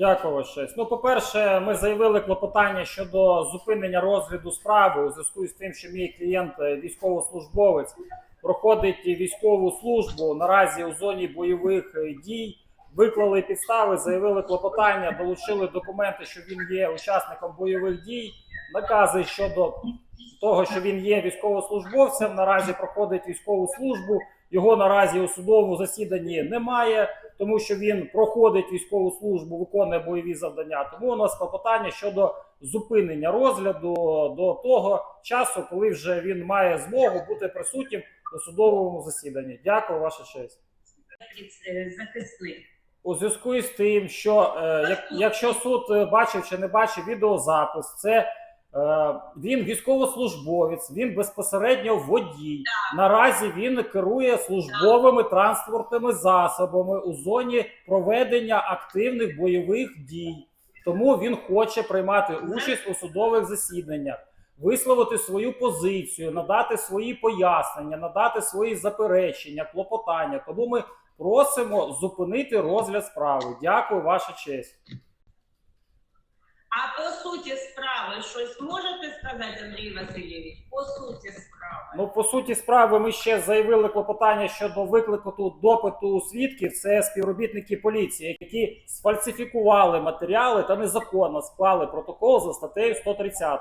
Дякую, честь. Ну, по-перше, ми заявили клопотання щодо зупинення розгляду справи у зв'язку з тим, що мій клієнт е, військовослужбовець проходить військову службу наразі у зоні бойових е, дій. Виклали підстави, заявили клопотання, долучили документи, що він є учасником бойових дій. Накази щодо того, що він є військовослужбовцем, наразі проходить військову службу. Його наразі у судовому засіданні немає, тому що він проходить військову службу, виконує бойові завдання. Тому у нас клопотання щодо зупинення розгляду до того часу, коли вже він має змогу бути присутнім у судовому засіданні. Дякую, ваша честь. Захисник. У зв'язку із тим, що е, як, якщо суд е, бачив чи не бачив відеозапис, це він військовослужбовець, він безпосередньо водій. Наразі він керує службовими транспортними засобами у зоні проведення активних бойових дій. Тому він хоче приймати участь у судових засіданнях, висловити свою позицію, надати свої пояснення, надати свої заперечення, клопотання. Тому ми просимо зупинити розгляд справи. Дякую, ваша честь. Суті справи щось можете сказати, Андрій Васильович? По суті справи. Ну, по суті справи, ми ще заявили клопотання щодо виклику тут допиту свідків. Це співробітники поліції, які сфальсифікували матеріали та незаконно склали протокол за статтею 130.